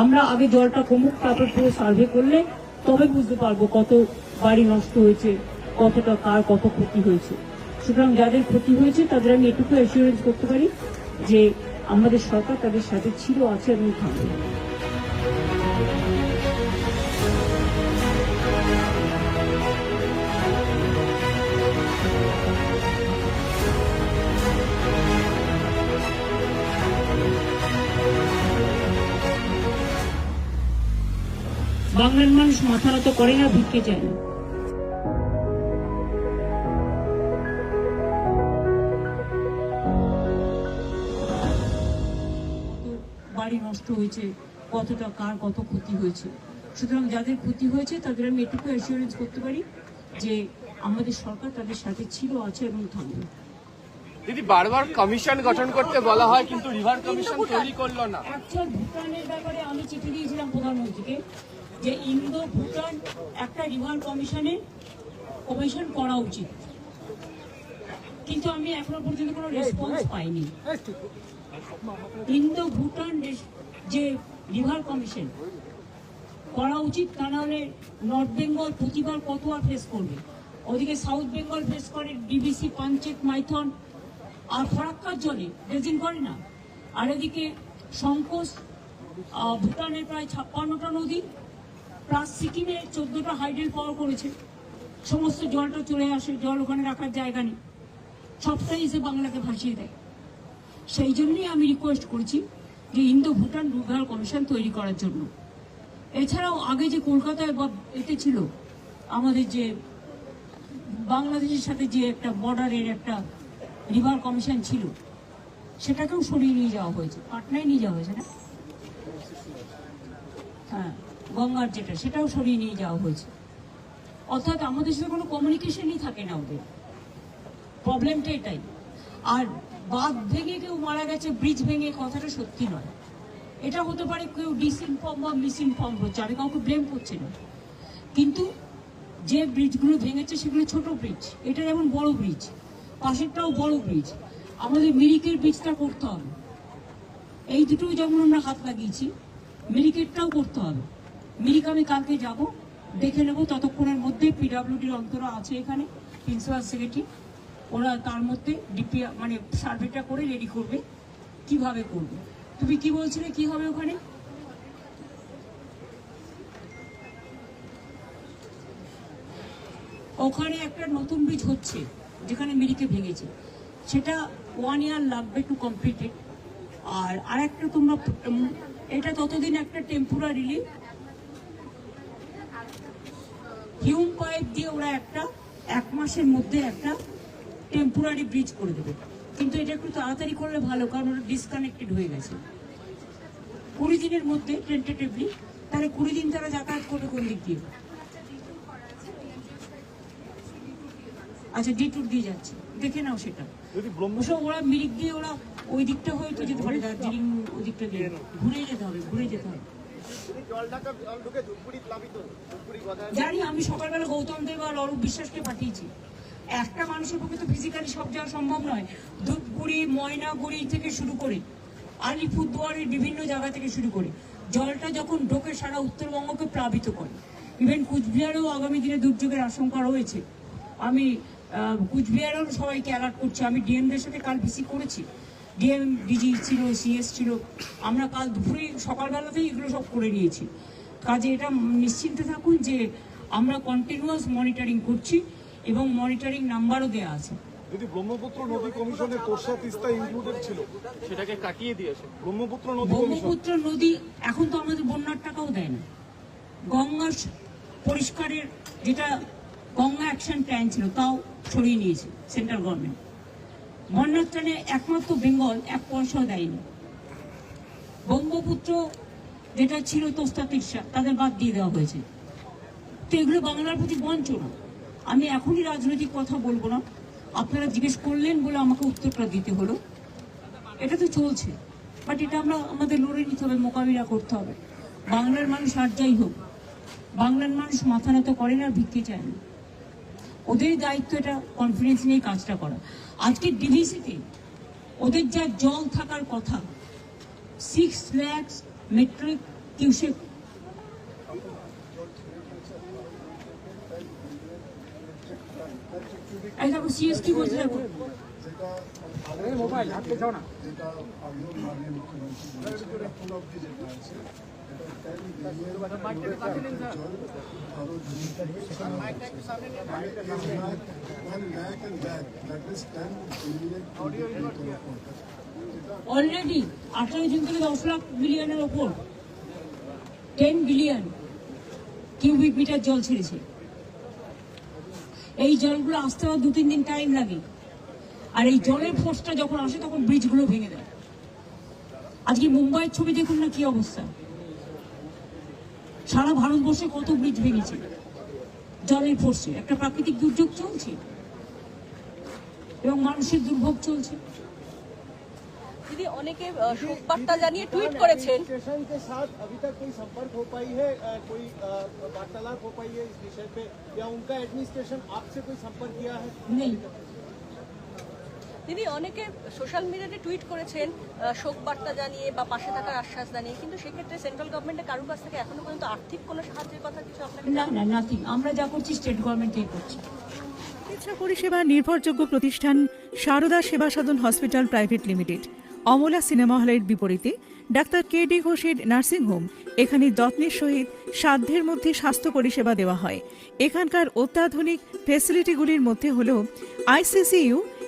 আমরা আগে জলটা কমুক, তারপর পুরো সার্ভে করলে তবে বুঝতে পারব কত বাড়ি নষ্ট হয়েছে, কতটা কার কত ক্ষতি হয়েছে। সুতরাং যাদের ক্ষতি হয়েছে, তাদের আমি এটুকু অ্যাসিওরেন্স করতে পারি যে আমাদের সরকার তাদের সাথে ছিল, আছে এবং থাকবে বাংলার মানুষ মাথা নত করে না ভিক্ষে চায় না। বাড়ি নষ্ট হয়েছে কতটা কার কত ক্ষতি হয়েছে। সুতরাং যাদের ক্ষতি হয়েছে তাদের আমি এটুকু অ্যাসিওরেন্স করতে পারি যে আমাদের সরকার তাদের সাথে ছিল আছে এবং থাকবে। দিদি বারবার কমিশন গঠন করতে বলা হয় কিন্তু রিভার কমিশন তৈরি করল না। অ্যাকচুয়াল ভুটানের ব্যাপারে আমি চিঠি দিয়েছিলাম প্রধানমন্ত্রীকে। যে ইন্দো ভুটান একটা রিভার কমিশনে কমিশন করা উচিত। কিন্তু আমি এখনও পর্যন্ত কোনো রেসপন্স পাইনি। ইন্দো ভুটান যে রিভার কমিশন করা উচিত, তা নাহলে নর্থ বেঙ্গল প্রতিবার কত আর ফেস করবে? ওদিকে সাউথ বেঙ্গল ফেস করে ডিবিসি পাঞ্চেত মাইথন আর ফরাক্কার জলে ড্রেজিং করে না। আর এদিকে সংকোচ ভুটানের প্রায় ছাপ্পান্নটা নদী প্লাস সিকিমে চোদ্দটা হাইডেল পাওয়ার করেছে। সমস্ত জলটা চলে আসে, জল ওখানে রাখার জায়গা নেই। সবটাই এসে বাংলাকে ভাসিয়ে দেয়। সেই জন্যই আমি রিকোয়েস্ট করেছি যে ইন্দো ভুটান রুগাল কমিশন তৈরি করার জন্য। এছাড়াও আগে যে কলকাতায় বা এতে ছিল, আমাদের যে বাংলাদেশের সাথে যে একটা বর্ডারের একটা রিভার কমিশন ছিল, সেটাকেও সরিয়ে নিয়ে যাওয়া হয়েছে, পাটনায় নিয়ে যাওয়া হয়েছে না? হ্যাঁ। গঙ্গার যেটা, সেটাও সরিয়ে নিয়ে যাওয়া হয়েছে। অর্থাৎ আমাদের সাথে কোনো কমিউনিকেশনই থাকে না ওদের। প্রবলেমটা এটাই। আর বাঁধ ভেঙে কেউ মারা গেছে ব্রিজ ভেঙে, কথাটা সত্যি নয়। এটা হতে পারে কেউ ডিসইনফর্ম বা মিসইনফর্ম হচ্ছে, আমি কাউকে ব্লেম করছি না। কিন্তু যে ব্রিজগুলো ভেঙেছে, সেগুলো ছোট ব্রিজ এটা যেমন বড় ব্রিজ পাশেরটাও বড় ব্রিজ আমাদের মিরিকের ব্রিজটা করতে হবে। এই দুটো যেমন আমরা হাত লাগিয়েছি মিরিকেটটাও করতে হবে। মিরিক আমি কালকে যাব, দেখে নেব, ততক্ষণের মধ্যে পিডাব্লিউডির অন্তরা আছে এখানে প্রিন্সিপাল সেক্রেটারি ওরা তার মধ্যে ডিপি মানে সার্ভেটা করে রেডি করবে, কীভাবে করবে। তুমি কি বলছিলে, কি হবে ওখানে? ওখানে একটা নতুন ব্রিজ হচ্ছে, যেখানে মিরিকে ভেঙেছে। সেটা ওয়ান ইয়ার লাগবে টু কমপ্লিটেড আর আরেকটা তোমরা এটা ততদিন একটা টেম্পোরারিলি হিউম পাইপ দিয়ে ওরা একটা এক মাসের মধ্যে একটা টেম্পোরারি ব্রিজ করে দেবে। কিন্তু এটা একটু তাড়াতাড়ি করলে ভালো কারণ ওটা ডিসকানেক্টেড হয়ে গেছে। কুড়ি দিনের মধ্যে টেন্টেটিভলি তাহলে কুড়ি দিন তারা যাতায়াত করবে কোন দিক দিয়ে? আচ্ছা ডি টুর দিয়ে যাচ্ছে। দেখে নাও সেটা। অবশ্য ওরা মিরিক দিয়ে ওরা ওই দিকটা হয়তো যেতে পারে দার্জিলিং ওই দিকটা দিয়ে ঘুরে যেতে হবে ঘুরে যেতে হবে। জানি, আমি সকালবেলা গৌতম দেব আর অরূপ বিশ্বাসকে পাঠিয়েছি। একটা মানুষের পক্ষে তো ফিজিক্যালি সব যাওয়া সম্ভব নয়। ধূপগুড়ি, ময়নাগুড়ি থেকে শুরু করে আলিপুরদুয়ারের বিভিন্ন জায়গা থেকে শুরু করে জলটা যখন ঢোকে সারা উত্তরবঙ্গকে প্লাবিত করে। ইভেন কুচবিহারেও আগামী দিনে দুর্যোগের আশঙ্কা রয়েছে। আমি কুচবিহারেও সবাইকে অ্যালার্ট করছি। আমি ডিএমদের সাথে কাল ভিসি করেছি। ডিএম ডিজি ছিল সিএস ছিল আমরা কাল দুপুরে সকালবেলাতেই এগুলো সব করে নিয়েছি। কাজে এটা নিশ্চিন্তে থাকুন যে আমরা কন্টিনিউয়াস মনিটরিং করছি এবং মনিটরিং নাম্বারও দেওয়া আছে। যদি ব্রহ্মপুত্র নদী কমিশনে তোরসা তিস্তা ইনক্লুডেড ছিল সেটাকে কাটিয়ে দিয়েছে। ব্রহ্মপুত্র নদী ব্রহ্মপুত্র নদী এখন তো আমাদের বন্যার টাকাও দেয় না। গঙ্গা পরিষ্কারের যেটা গঙ্গা অ্যাকশন প্ল্যান ছিল তাও সরিয়ে নিয়েছে সেন্ট্রাল গভর্নমেন্ট বন্যার ত্রাণে একমাত্র বেঙ্গল এক পয়সাও দেয়নি। ব্রহ্মপুত্র যেটা ছিল তোস্তা তিরসা তাদের বাদ দিয়ে দেওয়া হয়েছে। তো এগুলো বাংলার প্রতি বঞ্চনা। আমি এখনই রাজনৈতিক কথা বলব না। আপনারা জিজ্ঞেস করলেন বলে আমাকে উত্তরটা দিতে হলো। এটা তো চলছে। বাট এটা আমরা, আমাদের লড়ে নিতে হবে, মোকাবিলা করতে হবে। বাংলার মানুষ আর যাই হোক, বাংলার মানুষ মাথা নত করে না, ভিক্ষে চায় না। ওদের দায়িত্ব এটা কনফিডেন্স নিয়ে কাজটা করা। আজকে ডিভিসিতে ওদের যা জল থাকার কথা six lakhs metric cusec CST দেখো মোবাইল, হাতে যাও না। অলরেডি আঠারো জুন থেকে দশ লাখ বিলিয়নের ওপর টেন বিলিয়ন কিউবিক মিটার জল ছেড়েছে। এই জলগুলো আসতে দু তিন দিন টাইম লাগে। আর এই জলের ফোর্সটা যখন আসে, তখন ব্রিজগুলো ভেঙে দেয়। আজকে মুম্বাইয়ের ছবি দেখুন না কি অবস্থা। সারা ভারতবর্ষে কত ব্রিজ ভেঙেছে জলের ফোর্সে একটা প্রাকৃতিক দুর্যোগ চলছে এবং মানুষের দুর্ভোগ চলছে দিদি অনেকে আহ, শোক বার্তা জানিয়ে টুইট করেছেন स्टेशन के साथ अभी तक कोई संपर्क हो पाई है अ, कोई अ, वार्तालाप हो पाई है इस विषय पे या उनका एडमिनिस्ट्रेशन आपसे कोई संपर्क किया है নেই দিদি অনেকে সোশ্যাল মিডিয়াতে টুইট করেছেন শোক বার্তা জানিয়ে বা পাশে থাকার আশ্বাস জানিয়ে। কিন্তু সেক্ষেত্রে সেন্ট্রাল গভর্নমেন্টের কারোর কাছ থেকে এখনও পর্যন্ত আর্থিক কোনো সাহায্যের কথা কিছু আপনাকে না না নাথিং আমরা যা করছি স্টেট গভর্নমেন্ট করছি। চিকিৎসা পরিষেবা নির্ভরযোগ্য প্রতিষ্ঠান Sarada Seva Sadan hospital private limited. Amala cinema হলের বিপরীতে ডাক্তার কে ডি ঘোষের নার্সিংহোম এখানে যত্নের সহিত সাধ্যের মধ্যে স্বাস্থ্য পরিষেবা দেওয়া হয়। এখানকার অত্যাধুনিক ফেসিলিটিগুলির মধ্যে হল ICCU